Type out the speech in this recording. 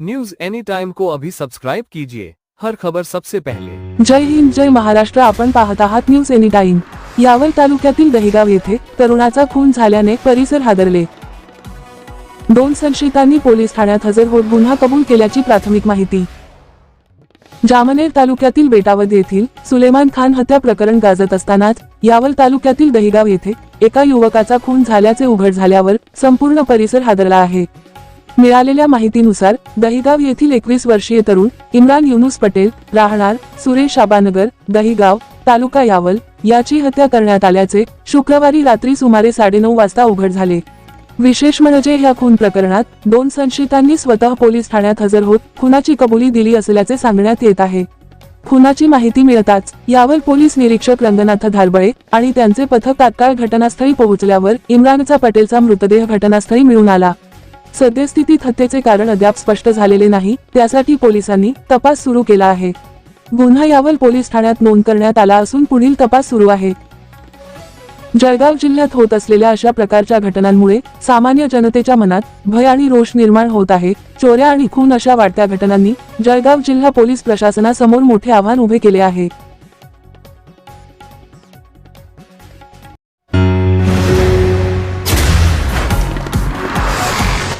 News any time को अभी subscribe कीजिए। हर खबर सबसे पहले। जय हिंद जय महाराष्ट्र आपण पाहत आहात न्यूज एनी टाइम यावल तालुक्यातील दहिगाव येथे तरुणाचा खून झाल्याने परिसर हादरले. दोन संशयितांनी पोलीस ठाण्यात हजर होत गुन्हा कबूल केल्याची प्राथमिक माहिती. जामनेर तालुक्यातील बेटावद येथील सुलेमान खान हत्या प्रकरण गाजत असतानाच यावल तालुक्यातील दहिगाव येथे एका युवकाचा खून झाल्याचे उघड झाल्यावर संपूर्ण परिसर हादरला आहे. मिळालेल्या माहितीनुसार दहिगाव येथील एकवीस वर्षीय तरुण इम्रान युनुस पटेल राहणार सुरेश आबानगर दहिगाव तालुका यावल याची हत्या करण्यात आल्याचे शुक्रवारी रात्री सुमारे साडेनऊ वाजता उघड झाले. विशेष म्हणजे या खून प्रकरणात दोन संशयितांनी स्वतः पोलीस ठाण्यात हजर होत खुनाची कबुली दिली असल्याचे सांगण्यात येत आहे. खुनाची माहिती मिळताच यावर पोलीस निरीक्षक रंगनाथ धारबळे आणि त्यांचे पथक तात्काळ घटनास्थळी पोहोचल्यावर इम्रानचा पटेलचा मृतदेह घटनास्थळी मिळून आला. सद्यस्थितीत हत्येचे कारण अद्याप स्पष्ट झालेले नाही त्यासाठी पोलिसांनी तपास सुरू केला आहे. गुन्हा यावर पोलीस ठाण्यात नोंद करण्यात आला असून पुढील तपास सुरू आहे. जळगाव जिल्ह्यात होत असलेल्या अशा प्रकारच्या घटनांमुळे सामान्य जनतेच्या मनात भय आणि रोष निर्माण होत आहे. चोऱ्या आणि खून अशा वाढत्या घटनांनी जळगाव जिल्हा पोलीस प्रशासनासमोर मोठे आव्हान उभे केले आहे.